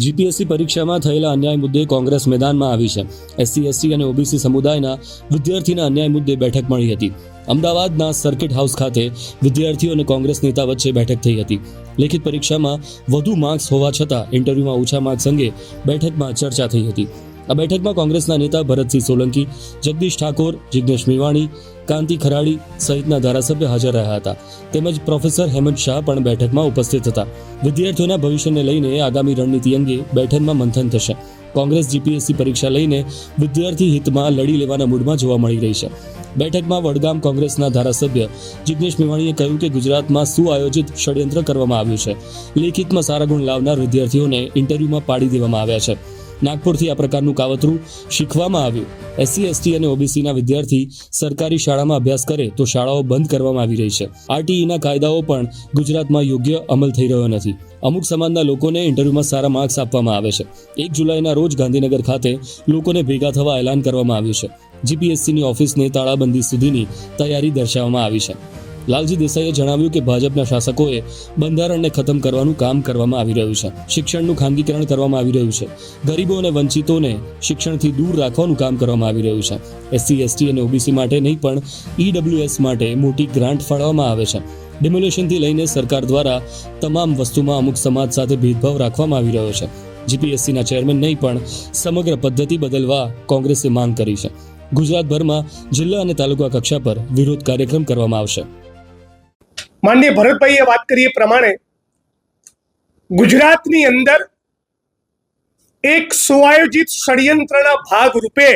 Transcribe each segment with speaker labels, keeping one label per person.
Speaker 1: GPSC પરીક્ષામાં થયેલા અન્યાય મુદ્દે કોંગ્રેસ મેદાનમાં આવી છે. એસસી, એસટી અને ઓબીસી સમુદાયના વિદ્યાર્થીના અન્યાય મુદ્દે બેઠક મળી હતી. અમદાવાદના સર્કિટ હાઉસ ખાતે વિદ્યાર્થીઓ અને કોંગ્રેસ નેતા વચ્ચે બેઠક થઈ હતી. લેખિત પરીક્ષામાં વધુ માર્ક્સ હોવા છતાં ઇન્ટરવ્યુમાં ઓછા માર્ક્સ અંગે બેઠકમાં ચર્ચા થઈ હતી. આ બેઠકમાં કોંગ્રેસના નેતા ભરતસિંહ સોલંકી, જગદીશ ઠાકોર જિજ્ઞેશ મેવાણી, કાંતિ ખરાડી સહિતના ધારાસભ્ય હાજર રહ્યા હતા. તેમજ પ્રોફેસર હેમંત શાહ પણ બેઠકમાં ઉપસ્થિત હતા. વિદ્યાર્થીઓના ભવિષ્યને લઈને આગામી રણનીતિ અંગે બેઠકમાં મંથન થશે. કોંગ્રેસ જીપીએસસી પરીક્ષા લઈને વિદ્યાર્થી હિતમાં લડી લેવાના મૂડમાં જોવા મળી રહી છે. બેઠકમાં વડગામ કોંગ્રેસના ધારાસભ્ય જિજ્ઞેશ મેવાણીએ કહ્યું કે ગુજરાતમાં સુઆયોજિત ષડયંત્ર કરવામાં આવ્યું છે. લેખિતમાં સારા ગુણ લાવનાર વિદ્યાર્થીઓને ઇન્ટરવ્યુમાં પાડી દેવામાં આવ્યા છે. નાગપુરથી આ પ્રકારનું કાવતરું શીખવામાં આવ્યું. એસસી, એસટી અને ઓબીસીના વિદ્યાર્થી સરકારી શાળામાં અભ્યાસ કરે તો શાળાઓ બંધ કરવામાં આવી રહી છે. આરટીઈના કાયદાઓ પણ ગુજરાતમાં યોગ્ય અમલ થઈ રહ્યો નથી. અમુક સમાજના લોકોને ઇન્ટરવ્યુમાં સારા માર્ક્સ આપવામાં આવે છે. એક જુલાઈના રોજ ગાંધીનગર ખાતે લોકોને ભેગા થવા એલાન કરવામાં આવ્યું છે. જીપીએસસીની ઓફિસને તાળાબંધી સુધીની તૈયારી દર્શાવવામાં આવી છે. લાલજી દેસાઈએ જણાવ્યું કે ભાજપના શાસકોએ બંધારણને ખતમ કરવાનું કામ કરવામાં આવી રહ્યું છે. શિક્ષણનું ખાનગીકરણ કરવામાં આવી રહ્યું છે. ગરીબો અને વંચિતોને શિક્ષણથી દૂર રાખવાનું કામ કરવામાં આવી રહ્યું છે. એસસી, એસટી અને ઓબીસી માટે નહીં, પણ ઈડબ્લ્યુએસ માટે મોટી ગ્રાન્ટ ફાળવવામાં આવે છે. ડેમોલેશનથી લઈને સરકાર દ્વારા તમામ વસ્તુમાં અમુક સમાજ સાથે ભેદભાવ રાખવામાં આવી રહ્યો છે. જીપીએસસીના ચેરમેન નહીં, પણ સમગ્ર પદ્ધતિ બદલવા કોંગ્રેસે માંગ કરી છે. ગુજરાતભરમાં જિલ્લા અને તાલુકા કક્ષા પર વિરોધ કાર્યક્રમ કરવામાં આવશે.
Speaker 2: માનનીય ભરતભાઈએ વાત કરી એ પ્રમાણે ગુજરાતની અંદર એક સુઆયોજિત ષડયંત્રના ભાગ રૂપે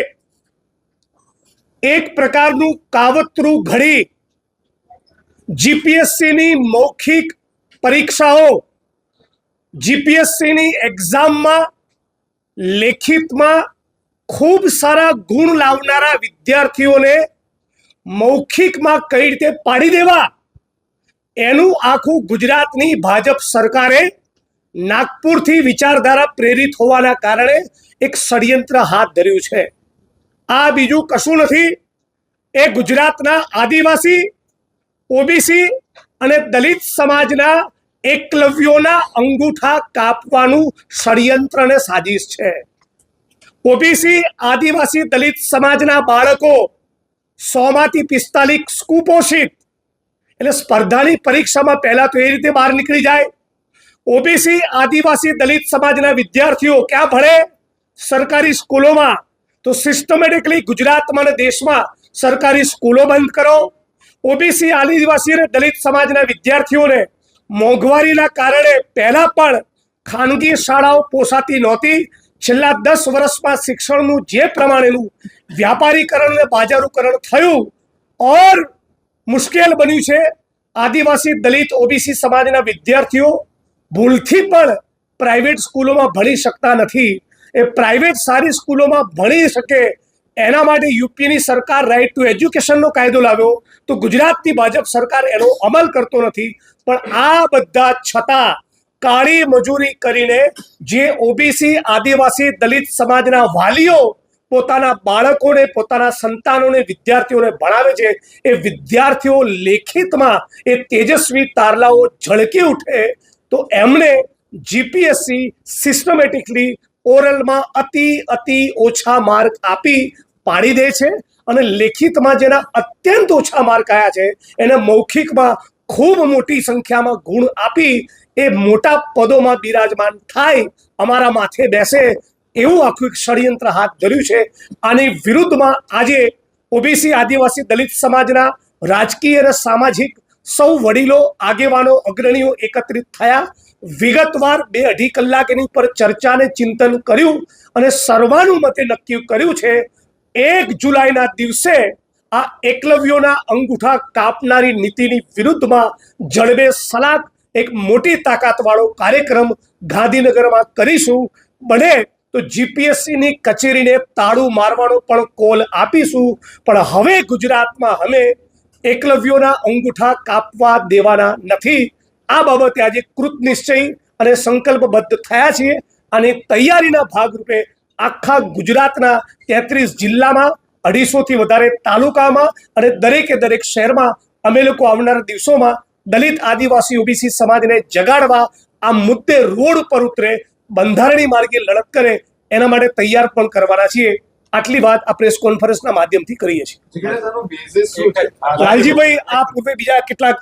Speaker 2: એક પ્રકારનું કાવતરું ઘડી જીપીએસસીની મૌખિક પરીક્ષાઓ જીપીએસસીની એક્ઝામમાં લેખિતમાં ખૂબ સારા ગુણ લાવનારા વિદ્યાર્થીઓને મૌખિકમાં કઈ રીતે પાડી દેવા? એનું આખું ગુજરાતની ભાજપ સરકારે નાગપુરથી વિચારધારા પ્રેરિત હોવાના કારણે એક ષડયંત્ર હાથ ધર્યું છે. આ બીજું કશું નથી. એ ગુજરાતના આદિવાસી, ઓબીસી અને દલિત સમાજના એકલવ્યોના અંગૂઠા કાપવાનું ષડયંત્ર અને સાજિશ છે. ઓબીસી, આદિવાસી, દલિત સમાજના બાળકો સોમાંથી પિસ્તાલીસ કુપોષિત એટલે સ્પર્ધાની પરીક્ષામાં પહેલા તો એ રીતે બહાર નીકળી જાય. ઓબીસી આદિવાસી દલિત સમાજના વિદ્યાર્થીઓ ક્યાં ભણે? સરકારી સ્કૂલોમાં. તો સિસ્ટમેટિકલી ગુજરાતમાં અને દેશમાં સરકારી સ્કૂલો બંધ કરો. ઓબીસી આદિવાસી અને દલિત સમાજના વિદ્યાર્થીઓને મોંઘવારીના કારણે પહેલા પણ ખાનગી શાળાઓ પોસાતી નહોતી. છેલ્લા દસ વર્ષમાં શિક્ષણનું જે પ્રમાણેનું વ્યાપારીકરણ અને બાજારીકરણ થયું, ઓર મુશ્કેલ બન્યું છે. આદિવાસી દલિત ઓબીસી સમાજના વિદ્યાર્થીઓ ભૂલથી પણ પ્રાઇવેટ સ્કૂલોમાં ભણી શકતા નથી. એ પ્રાઇવેટ સારી સ્કૂલોમાં ભણી શકે એના માટે યુપીની સરકાર રાઇટ ટુ એજ્યુકેશનનો કાયદો લાવ્યો. તો ગુજરાતની ભાજપ સરકાર એનો અમલ કરતો નથી. પણ આ બધા છતાં કાળી મજૂરી કરીને જે ઓબીસી આદિવાસી દલિત સમાજના વાલીઓ પોતાના બાળકોને, પોતાના સંતાનોને, વિદ્યાર્થીઓને ભણાવે છે, એ વિદ્યાર્થીઓ લેખિતમાં એ તેજસ્વી તારલાઓ ઝળકી ઉઠે તો એમણે જીપીએસસી સિસ્ટમેટિકલી ઓરલમાં અતિ અતિ ઓછા માર્ક આપી પાડી દે છે અને લેખિતમાં જેના અત્યંત ઓછા માર્ક આવ્યા છે, એને મૌખિકમાં ખૂબ મોટી સંખ્યામાં ગુણ આપી એ મોટા પદોમાં બિરાજમાન થાય, અમારા માથે બેસે એવું આખું એક ષડયંત્ર હાથ ધર્યું છે. આની વિરુદ્ધમાં આજે ઓબીસી આદિવાસી દલિત સમાજના રાજકીય અને સામાજિક સૌ વડીલો, આગેવાનો, અગ્રણીઓ એકત્રિત થયા. વિગતવાર બે અઢી કલાક એની પર ચર્ચા અને ચિંતન કર્યું અને સર્વાનુમતે નક્કી કર્યું છે, એક જુલાઈના દિવસે આ એકલવ્યોના અંગૂઠા કાપનારી નીતિની વિરુદ્ધમાં જડબે સલાક એક મોટી તાકાતવાળો કાર્યક્રમ ગાંધીનગરમાં કરીશું. બને તો જીપીએસસીની કચેરીને તાળું મારવાનો પણ કોલ આપીશું. પણ હવે ગુજરાતમાં અમે એકલવ્યોના અંગૂઠા કાપવા દેવાના નથી. આ બાબતે આજે કૃત નિશ્ચય અને સંકલ્પબદ્ધ થયા છીએ અને તૈયારીના ભાગરૂપે આખા ગુજરાતના તેત્રીસ જિલ્લામાં, અઢીસોથી વધારે તાલુકામાં અને દરેકે દરેક શહેરમાં અમે લોકો આવનારા દિવસોમાં દલિત આદિવાસી ઓબીસી સમાજને જગાડવા આ મુદ્દે રોડ પર ઉતરે બંધારણીય માર્ગે લડત કરે એના માટે તૈયાર પણ કરવાના છીએ આટલી વાત આ પ્રેસ કોન્ફરન્સના માધ્યમથી કરીએ છીએ? લાલજીભાઈ આ પૂર્વે બીજા કેટલાક